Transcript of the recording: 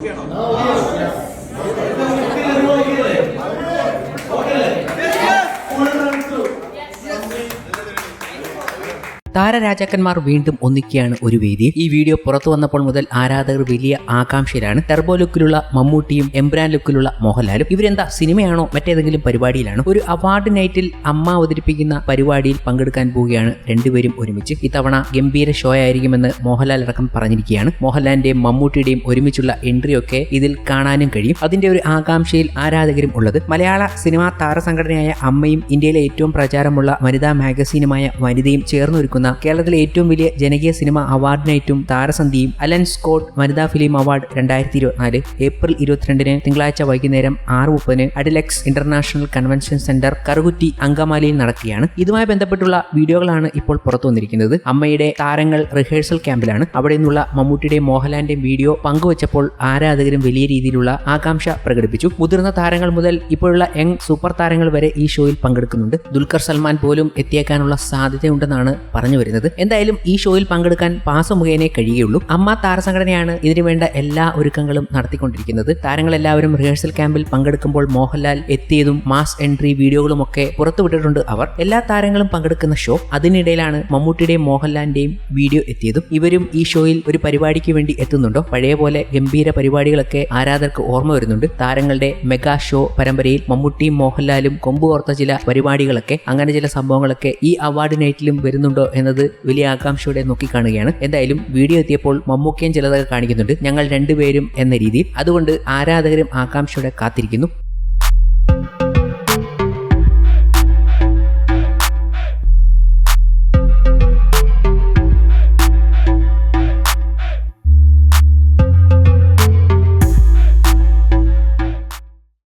你好 താരരാജാക്കന്മാർ വീണ്ടും ഒന്നിക്കുകയാണ് ഒരു വേദിയിൽ. ഈ വീഡിയോ പുറത്തു വന്നപ്പോൾ മുതൽ ആരാധകർ വലിയ ആകാംക്ഷയിലാണ്. ടെർബോ ലുക്കിലുള്ള മമ്മൂട്ടിയും എംബ്രാൻ ലുക്കിലുള്ള മോഹൻലാലും. ഇവരെന്താ സിനിമയാണോ മറ്റേതെങ്കിലും പരിപാടിയിലാണ്? ഒരു അവാർഡ് നൈറ്റിൽ അമ്മ അവതരിപ്പിക്കുന്ന പരിപാടിയിൽ പങ്കെടുക്കാൻ പോവുകയാണ് രണ്ടുപേരും ഒരുമിച്ച്. ഇത്തവണ ഗംഭീര ഷോ ആയിരിക്കുമെന്ന് മോഹൻലാൽ അടക്കം പറഞ്ഞിരിക്കുകയാണ്. മോഹൻലാലിന്റെയും മമ്മൂട്ടിയുടെയും ഒരുമിച്ചുള്ള എൻട്രി ഒക്കെ ഇതിൽ കാണാനും കഴിയും. അതിന്റെ ഒരു ആകാംക്ഷയിൽ ആരാധകരും ഉള്ളത് മലയാള സിനിമാ താരസംഘടനയായ അമ്മയും ഇന്ത്യയിലെ ഏറ്റവും പ്രചാരമുള്ള വനിതാ മാഗസീനുമായ വനിതയും ചേർന്നൊരുക്കുന്ന കേരളത്തിലെ ഏറ്റവും വലിയ ജനകീയ സിനിമ അവാർഡിനായിട്ടും താരസന്ധിയും Alan Scott Vanitha film award രണ്ടായിരത്തി ഇരുപത്തിനാല് ഏപ്രിൽ ഇരുപത്തിരണ്ടിന് തിങ്കളാഴ്ച വൈകുന്നേരം ആറ് മുപ്പതിന് Adlux international convention centre Karukutty അങ്കമാലിയിൽ നടക്കുകയാണ്. ഇതുമായി ബന്ധപ്പെട്ടുള്ള വീഡിയോകളാണ് ഇപ്പോൾ പുറത്തു വന്നിരിക്കുന്നത്. അമ്മയുടെ താരങ്ങൾ റിഹേഴ്സൽ ക്യാമ്പിലാണ് അവിടെ നിന്നുള്ള മമ്മൂട്ടിയുടെയും മോഹൻലാലിന്റെയും വീഡിയോ പങ്കുവച്ചപ്പോൾ ആരാധകരും വലിയ രീതിയിലുള്ള ആകാംക്ഷ പ്രകടിപ്പിച്ചു. മുതിർന്ന താരങ്ങൾ മുതൽ ഇപ്പോഴുള്ള യങ് സൂപ്പർ താരങ്ങൾ വരെ ഈ ഷോയിൽ പങ്കെടുക്കുന്നുണ്ട്. ദുൽഖർ സൽമാൻ പോലും എത്തിയേക്കാനുള്ള സാധ്യതയുണ്ടെന്നാണ് പറഞ്ഞു വരുന്നത്. എന്തായാലും ഈ ഷോയിൽ പങ്കെടുക്കാൻ പാസ മുഖേനേ കഴിയുകയുള്ളൂ. അമ്മ താരസംഘടനയാണ് ഇതിനു വേണ്ട എല്ലാ ഒരുക്കങ്ങളും നടത്തിക്കൊണ്ടിരിക്കുന്നത്. താരങ്ങളെല്ലാവരും റിഹേഴ്സൽ ക്യാമ്പിൽ പങ്കെടുക്കുമ്പോൾ മോഹൻലാൽ എത്തിയതും മാസ് എൻട്രി വീഡിയോകളും ഒക്കെ പുറത്തുവിട്ടിട്ടുണ്ട് അവർ. എല്ലാ താരങ്ങളും പങ്കെടുക്കുന്ന ഷോ അതിനിടയിലാണ് മമ്മൂട്ടിയുടെയും മോഹൻലാലിന്റെയും വീഡിയോ എത്തിയതും. ഇവരും ഈ ഷോയിൽ ഒരു പരിപാടിക്ക് വേണ്ടി എത്തുന്നുണ്ടോ? പഴയ പോലെ ഗംഭീര പരിപാടികളൊക്കെ ആരാധകർക്ക് ഓർമ്മ വരുന്നുണ്ട്. താരങ്ങളുടെ മെഗാ ഷോ പരമ്പരയിൽ മമ്മൂട്ടിയും മോഹൻലാലും കൊമ്പുകോർത്ത ചില പരിപാടികളൊക്കെ അങ്ങനെ ചില സംഭവങ്ങളൊക്കെ ഈ അവാർഡ് നൈറ്റിലും വരുന്നുണ്ടോ എന്നത് വലിയ ആകാംക്ഷയോടെ നോക്കിക്കാണുകയാണ്. എന്തായാലും വീഡിയോ എത്തിയപ്പോൾ മമ്മൂക്കയും ചിലതൊക്കെ കാണിക്കുന്നുണ്ട്. ഞങ്ങൾ രണ്ടുപേരും എന്ന രീതിയിൽ. അതുകൊണ്ട് ആരാധകരും ആകാംക്ഷയോടെ കാത്തിരിക്കുന്നു.